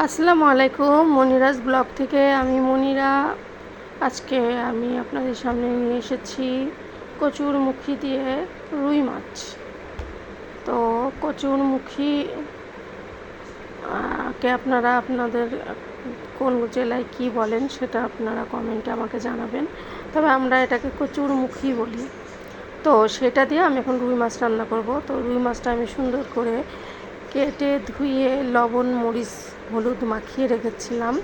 আসসালামু আলাইকুম, মনিরাজ ব্লগ থেকে আমি মনিরা। আজকে আমি আপনাদের সামনে নিয়ে এসেছি কচুর মুখী দিয়ে রুই মাছ। তো কচুর মুখী কে আপনারা আপনাদের কোন জেলায় কি বলেন সেটা আপনারা কমেন্টে আমাকে জানাবেন। তবে আমরা এটাকে কচুর মুখী বলি। তো সেটা দিয়ে আমি এখন রুই মাছ রান্না করব। তো রুই মাছটা আমি সুন্দর করে কেটে ধুয়ে লবণ, মরিচ, হলুদ মাখিয়ে রেখেছিলাম।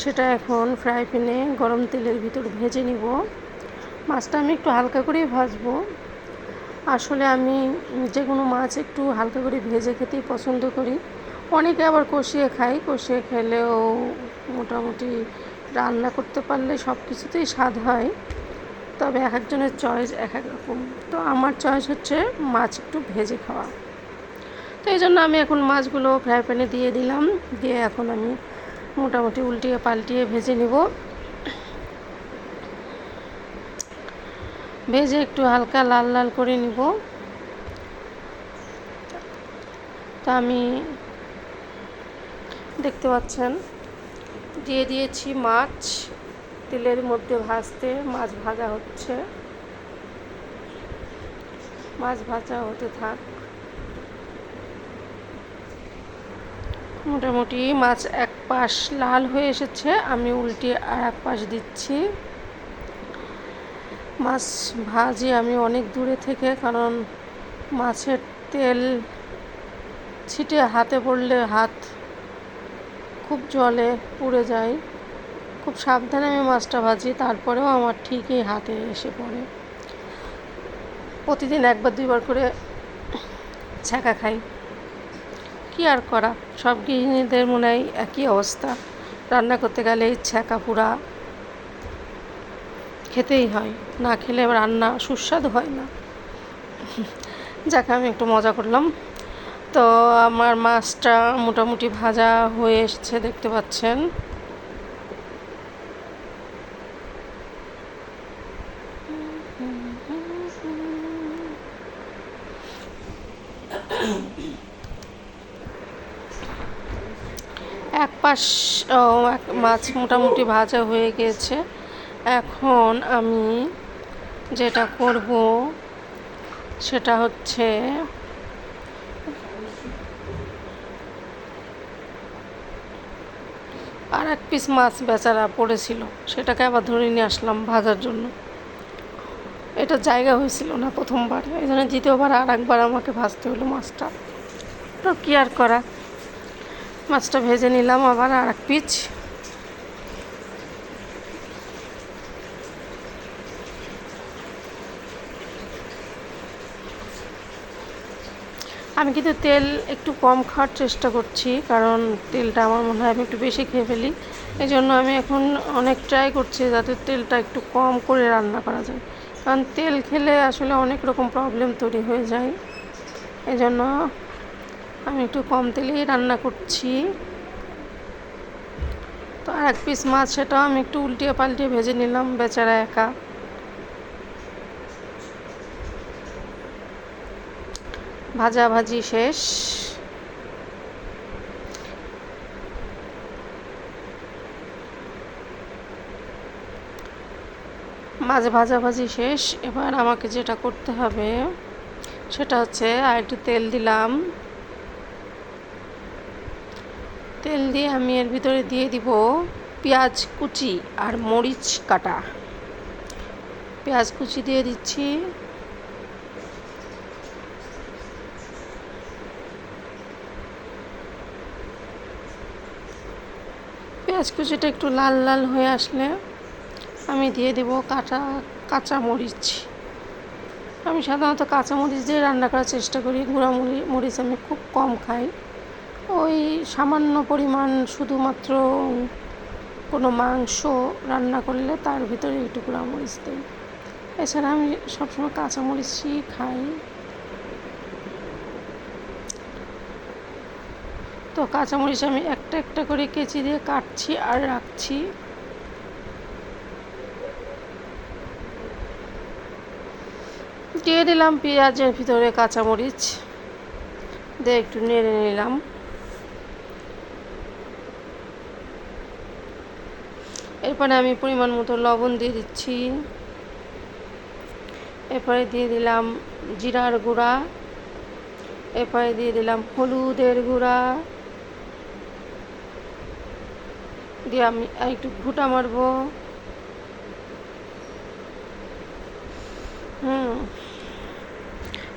সেটা এখন ফ্রাই প্যানে গরম তেলের ভিতর ভেজে নিব। মাছটা আমি একটু হালকা করেই ভাজবো। আসলে আমি যে কোনো মাছ একটু হালকা করে ভেজে খেতেই পছন্দ করি। অনেকে আবার কষিয়ে খাই কষিয়ে খেলেও মোটামুটি রান্না করতে পারলে সব কিছুতেই স্বাদ হয়। তবে এক একজনের চয়েস এক এক রকম। তো আমার চয়েস হচ্ছে মাছ একটু ভেজে খাওয়া। তো এই জন্য আমি এখন মাছগুলো ফ্রাই প্যানে দিয়ে দিলাম। দিয়ে এখন আমি মোটামুটি উল্টিয়ে পাল্টিয়ে ভেজে নিব। ভেজে একটু হালকা লাল লাল করে নিব। তা আমি দেখতে পাচ্ছেন, দিয়ে দিয়েছি মাছ। তেলের মধ্যে ভাজতে মাছ ভাজা হচ্ছে। মাছ ভাজা হতে থাক। মোটামুটি মাছ এক পাশ লাল হয়ে এসেছে, আমি উল্টে আর এক পাশ দিচ্ছি। মাছ ভাজি আমি অনেক দূরে থেকে, কারণ মাছের তেল ছিটে হাতে পড়লে হাত খুব জলে পুড়ে যায়। খুব সাবধানে আমি মাছটা ভাজি, তারপরেও আমার ঠিকই হাতে এসে পড়ে। প্রতিদিন একবার, দুইবার করে ছ্যাঁকা খাই। কি আর করা? সব গৃহিণীদের মনে হয় একই অবস্থা। রান্না করতে গেলে ছ্যাঁকা পুরা খেতেই হয়, না খেলে রান্না সুস্বাদু হয় না। যাকে, আমি একটু মজা করলাম। তো আমার মাছটা মোটামুটি ভাজা হয়ে এসেছে, দেখতে পাচ্ছেন। এক পাশ মাছ মোটামুটি ভাজা হয়ে গিয়েছে এখন আমি যেটা করব সেটা হচ্ছে আর এক পিস মাছ বেচারা পড়েছিল, সেটাকে আবার ধরে নিয়ে আসলাম ভাজার জন্য। এটা জায়গা হয়েছিল না প্রথমবার, এই জন্য দ্বিতীয়বার আর একবার আমাকে ভাজতে হলো মাছটা। তো কী আর করা? মাছটা ভেজে নিলাম আবার আর এক পিচ। আমি কিন্তু তেল একটু কম খাওয়ার চেষ্টা করছি, কারণ তেলটা আমার মনে হয় আমি একটু বেশি খেয়ে ফেলি। এই জন্য আমি এখন অনেক ট্রাই করছি যাতে তেলটা একটু কম করে রান্না করা যায়। কারণ তেল খেলে আসলে অনেক রকম প্রবলেম তৈরি হয়ে যায়। এই জন্য আমি একটু কম তেলেই রান্না করছি। তো আর এক পিস মাছ সেটাও আমি একটু উল্টিয়ে পাল্টিয়ে ভেজে নিলাম, বেচারা একা। ভাজাভাজি শেষ। মাছ ভাজাভাজি শেষ, এবার আমাকে যেটা করতে হবে সেটা হচ্ছে আর একটু তেল দিলাম। তেল দিয়ে আমি এর ভিতরে দিয়ে দিব পেঁয়াজ কুচি আর মরিচ কাটা। পেঁয়াজ কুচি দিয়ে দিচ্ছি। পেঁয়াজ কুচিটা একটু লাল লাল হয়ে আসলে আমি দিয়ে দেব কাঁচা কাঁচা মরিচ। আমি সাধারণত কাঁচা মরিচ দিয়ে রান্না করার চেষ্টা করি, গুঁড়া মরিচ আমি খুব কম খাই। ওই সামান্য পরিমাণ শুধুমাত্র কোনো মাংস রান্না করলে তার ভিতরে একটু মরিচ দিই। এছাড়া আমি সবসময় কাঁচা মরিচই খাই। তো কাঁচামরিচ আমি একটা একটা করে কেচি দিয়ে কাটছি আর রাখছি। দিয়ে দিলাম পেঁয়াজের ভিতরে কাঁচামরিচ। দিয়ে একটু নেড়ে নিলাম। এরপরে আমি পরিমাণ মতো লবণ দিয়ে দিচ্ছি। এরপরে দিয়ে দিলাম জিরার গুঁড়া। এরপরে দিয়ে দিলাম হলুদের গুঁড়া। দিয়ে আমি একটু ঘুটা মারবো। হুম,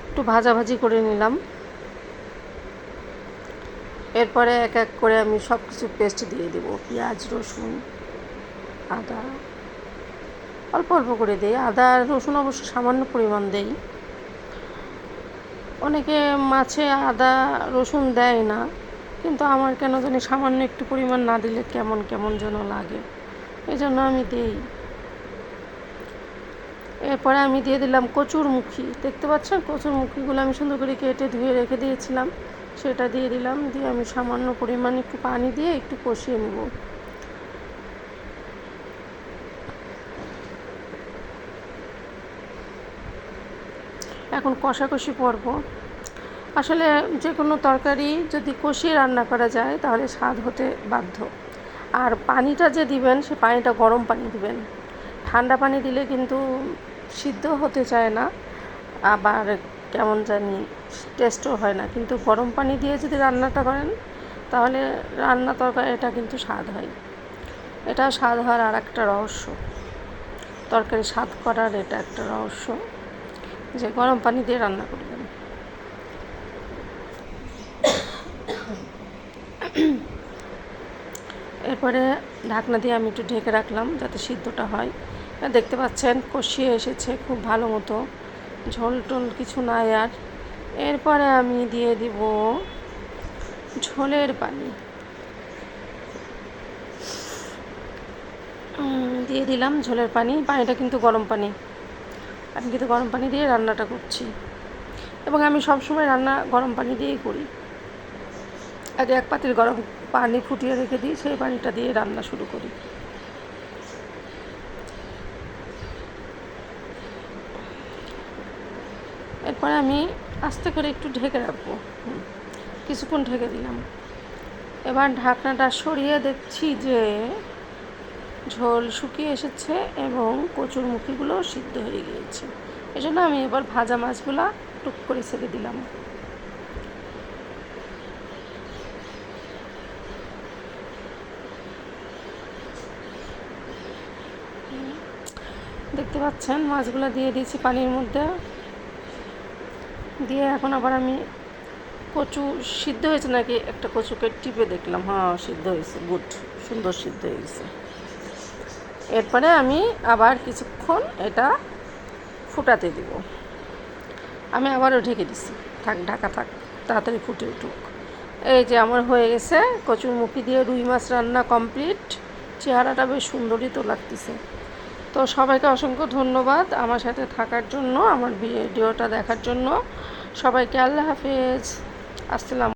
একটু ভাজাভাজি করে নিলাম। এরপরে এক এক করে আমি সব কিছু পেস্ট দিয়ে দেবো। পেঁয়াজ, রসুন। আদা। অল্প অল্প করে দিই। আদা আর রসুন অবশ্য সামান্য পরিমাণ দেই। অনেকে মাছে আদা, রসুন দেয় না, কিন্তু আমার কেন জানি সামান্য একটু পরিমাণ না দিলে কেমন কেমন যেন লাগে। এই জন্য আমি দিই। এরপরে আমি দিয়ে দিলাম কচুর মুখি দেখতে পাচ্ছেন? কচুর মুখিগুলো আমি সুন্দর করে কেটে ধুয়ে রেখে দিয়েছিলাম। সেটা দিয়ে দিলাম। দিয়ে আমি সামান্য পরিমাণ একটু পানি দিয়ে একটু কষিয়ে নেব। এখন কষাকষি পর্ব। আসলে যে কোনো তরকারি যদি কষিয়ে রান্না করা যায়, তাহলে স্বাদ হতে বাধ্য। আর পানিটা যে দিবেন, সে পানিটা গরম পানি দিবেন। ঠান্ডা পানি দিলে কিন্তু সিদ্ধ হতে চায় না, আবার কেমন জানি টেস্টও হয় না। কিন্তু গরম পানি দিয়ে যদি রান্নাটা করেন, তাহলে রান্না তরকারি, এটা কিন্তু স্বাদ হয়। এটা স্বাদ হওয়ার আর একটা রহস্য। তরকারি স্বাদ করার এটা একটা রহস্য। যে গরম পানি দিয়ে রান্না করবেন। এরপরে ঢাকনা দিয়ে আমি একটু ঢেকে রাখলাম যাতে সিদ্ধটা হয়। দেখতে পাচ্ছেন কষিয়ে এসেছে খুব ভালো মতো। ঝোল টোল কিছু নাই আর। এরপরে আমি দিয়ে দিব ঝোলের পানি। দিয়ে দিলাম ঝোলের পানি। পানিটা কিন্তু গরম পানি। আমি কিন্তু গরম পানি দিয়ে রান্নাটা করছি। এবং আমি সবসময় রান্না গরম পানি দিয়েই করি। আগে এক পাতিল গরম পানি ফুটিয়ে রেখে দিই সেই পানিটা দিয়ে রান্না শুরু করি। এরপরে আমি আস্তে করে একটু ঢেকে রাখব। কিছুক্ষণ ঢেকে দিলাম। এবার ঢাকনাটা সরিয়ে দেখছি যে ঝোল শুকিয়ে এসেছে এবং কচুর মুখিগুলো সিদ্ধ হয়ে গিয়েছে। এই জন্য আমি এবার ভাজা মাছগুলো টুক করে ছেড়ে দিলাম। দেখতে পাচ্ছেন, মাছগুলো দিয়ে দিয়েছি পানির মধ্যে। দিয়ে এখন আবার আমি কচু সিদ্ধ হয়েছে নাকি একটা কচুকে টিপে দেখলাম। হ্যাঁ সিদ্ধ হয়েছে, গুড, সুন্দর সিদ্ধ হয়ে গেছে এরপরে আমি আবার কিছুক্ষণ এটা ফুটাতে দিব। আমি আবারও ঢেকে দিছি। থাক, ঢাকা থাক, তাড়াতাড়ি ফুটে উঠুক। এই যে আমার হয়ে গেছে কচুর মুখি দিয়ে রুই মাছ রান্না কমপ্লিট। চেহারাটা বেশ সুন্দরই তো লাগতেছে। তো সবাইকে অসংখ্য ধন্যবাদ আমার সাথে থাকার জন্য, আমার ভিডিওটা দেখার জন্য। সবাইকে আল্লাহ হাফেজ। আসসালাম